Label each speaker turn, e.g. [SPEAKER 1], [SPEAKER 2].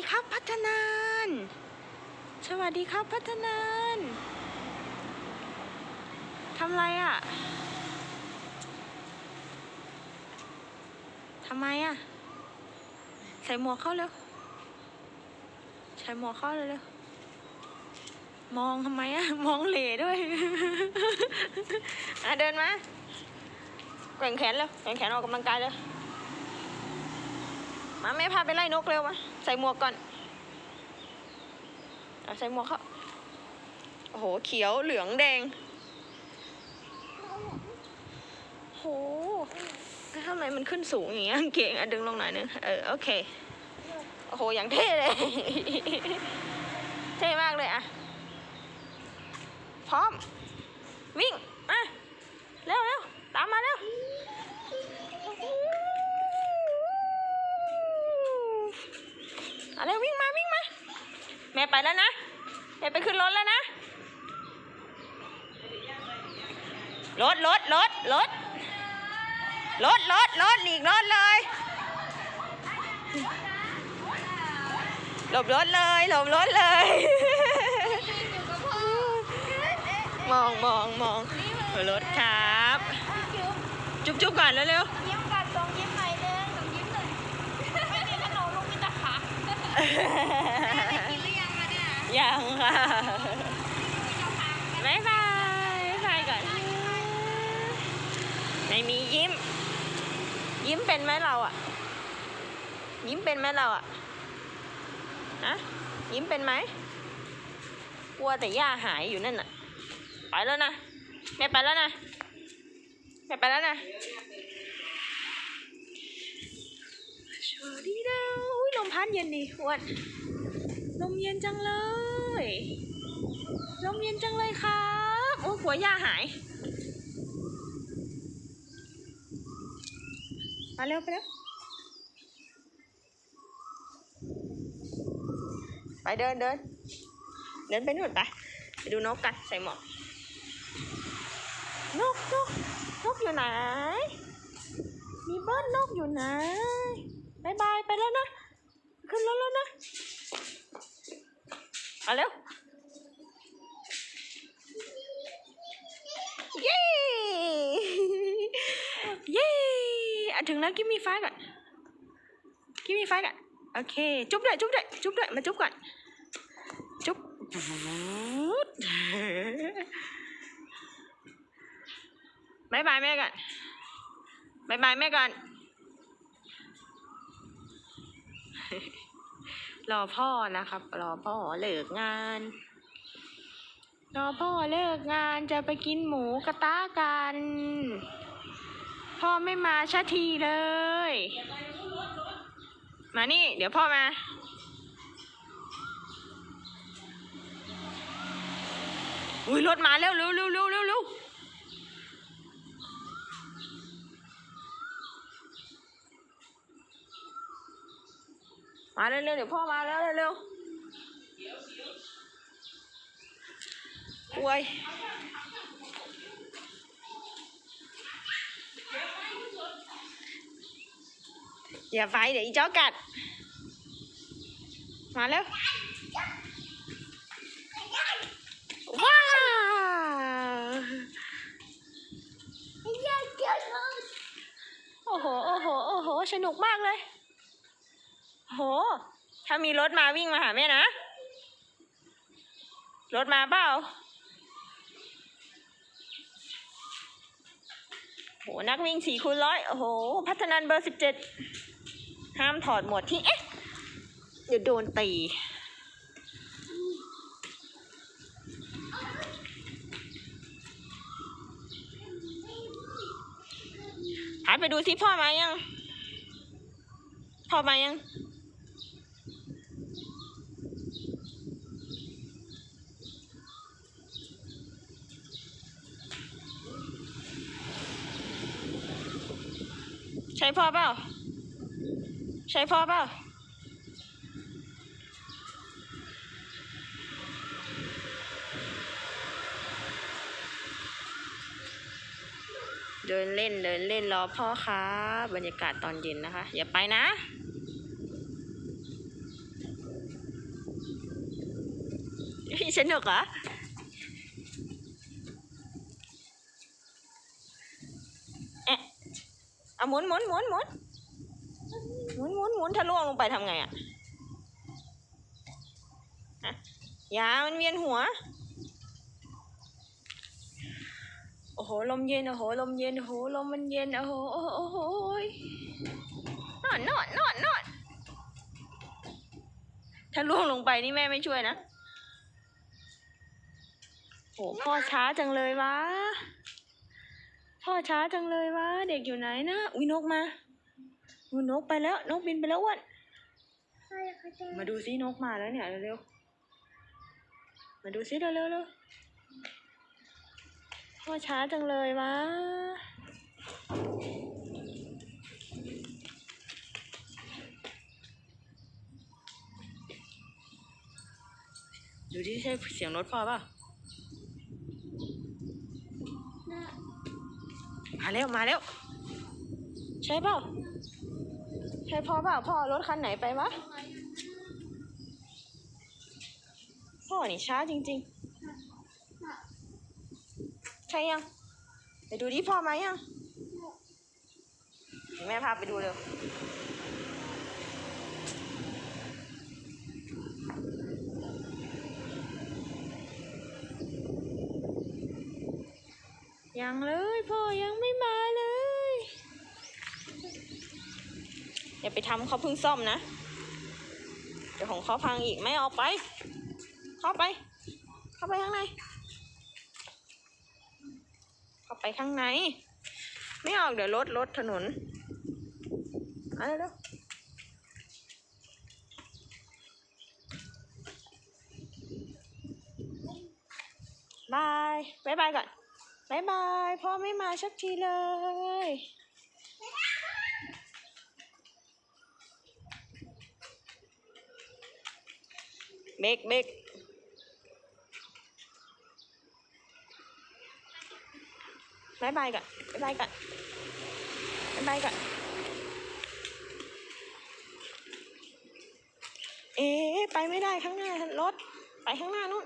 [SPEAKER 1] ดีครับพัฒนาน สวัสดีครับพัฒนานทำไรอะ่ะทำไมอะ่ะ ใส่หมวกเข้าเร็ว ใส่หมวกเข้าเร็วมองทำไมอะมองเหล่ด้วยอะเดินมาแกว่งแขนเร็วแกว่งแขนออกกำลังกายเลย มาแม่พาไปไล่นกเร็วมาใส่หมวกก่อนเอาใส่หมวกเขาโอ้โหเขียวเหลืองแดงโหทำไมมันขึ้นสูงอย่างเงี้ยเก่งอะดึงลงหน่อยนึงเออโอเคโอ้โหอย่างเท่เลย เท่มากเลยอะพร้อม วิ่งมาเร็วเร็วตามมาเร็ว เอาเร็ววิ่งมาวิ่งมา แม่ไปแล้วนะ แม่ไปขึ้นรถแล้วนะ รถรถรถรถรถรถรถหลีกรถเลยหลบรถเลยหลบรถเลย มองมองมองรถครับ จุ๊บจุ๊บก่อนเร็ว
[SPEAKER 2] ยิ้ กินหรือยังมาเนี่ย
[SPEAKER 1] ยังค่ะบ๊ายบายบ๊ายบายก่อนไม่มียิ้ม ยิ้มเป็นไหมเราอะ ยิ้มเป็นไหมเราอะนะยิ้มเป็นไหมกลัวแต่ย่าหายอยู่นั่นน่ะ ไปแล้วนะแม่ไปแล้วนะแม่ไปแล้วนะสวัสดีนะ ลมพัดเย็นดีอ้วันลมเย็นจังเลย ลมเย็นจังเลยครับโอ้หัวยาหาย มาเร็วไปเร็วไปเดินเดินเดินไปนู่นไปไปดูนกกันใส่หมวกนกนกนกอยู่ไหน มีเบิ้ลนกอยู่ไหนบายบายไปแล้วนะ ขึ้นรถแล้วนะมาเร็วเย้เย้อะถึงแล้วกิมมีไฟก่อนกิมมีไฟก่อนโอเค จุ๊บด้วยจุ๊บด้วยจุ๊บด้วยมาจุ๊บก่อน จุ๊บบายบายแม่ก่อนบายบายแม่ก่อน รอพ่อนะครับ รอพ่อเลิกงาน รอพ่อเลิกงานจะไปกินหมูกระตะกัน พ่อไม่มาชัทีเลย มานี่ เดี๋ยวพ่อมาอุ้ยรถมาเร็วเร็วเร็วเร็วเร็วเร็ว มาเร็วเร็วเดี๋ยวพ่อมาแล้วเร็วเร็วโอ้ยอย่าไปเดี๋ยวอีจอกัด มาเร็วว้าว
[SPEAKER 2] อยากเกิดเลย
[SPEAKER 1] โอ้โห โอ้โห โอ้โห สนุกมากเลย โห ถ้ามีรถมาวิ่งมาหาแม่นะ รถมาเปล่าโห นักวิ่งสี่คูณร้อยโอ้โห พัฒนันเบอร์สิบเจ็ดห้ามถอดหมวดที่เอ๊ะเดี๋ยวโดนตีหายไปดูสิพ่อมายัง พ่อมายัง ช้พ่อเปล่า ใช้พ่อเปล่า เดินเล่นเดินเล่นรอพ่อครับ บรรยากาศตอนเย็นนะคะ อย่าไปนะพี่สนุกเหรอ เอาหมุนหมุนหมุนหมุนหมุนหมุนหมุนถ้าล่วงลงไปทำไงอะอะอยามันเวียนหัว โอ้โห ลมเย็น โอ้โห ลมเย็น โอ้โห ลมมันเย็น โอ้โห โอ้โหนอนนอนนอนนอนถ้าล่วงลงไปนี่แม่ไม่ช่วยนะโหพ่อช้าจังเลยวะ พ่อช้าจังเลยวะเด็กอยู่ไหนนะอุ้ยนกมาอุ้ยนกไปแล้ว นกบินไปแล้วอ้วนมาดูซินกมาแล้วเนี่ยเร็วๆมาดูซิเร็วๆเร็วพ่อช้าจังเลยวะดูที่ใช่เสียงรถพ่อปล่ มาเร็วมาเร็วใช่เปล่าใช่พ่อเปล่าพ่อรถคันไหนไปวะพ่อนี่ช้าจริงๆ ใช่ยังไปดูดิพ่อไหมยังแม่พาไปดูเร็วยังเลยพ่อยังไม่มาเลย อย่าไปทำเขาเพิ่งซ่อมนะ เดี๋ยวของเขาพังอีกไม่ออกไป เข้าไป เข้าไปข้างใน เข้าไปข้างใน ไม่ออกเดี๋ยวรถรถถนนเอาเร็วๆบายบายบายก่อนบายบายพ่อไม่มาสักทีเลย เบกเบกบายบายก่อนบายบายก่อนบายบายก่อนเอ๊ไปไม่ได้ข้างหน้ารถ ไปข้างหน้านู้น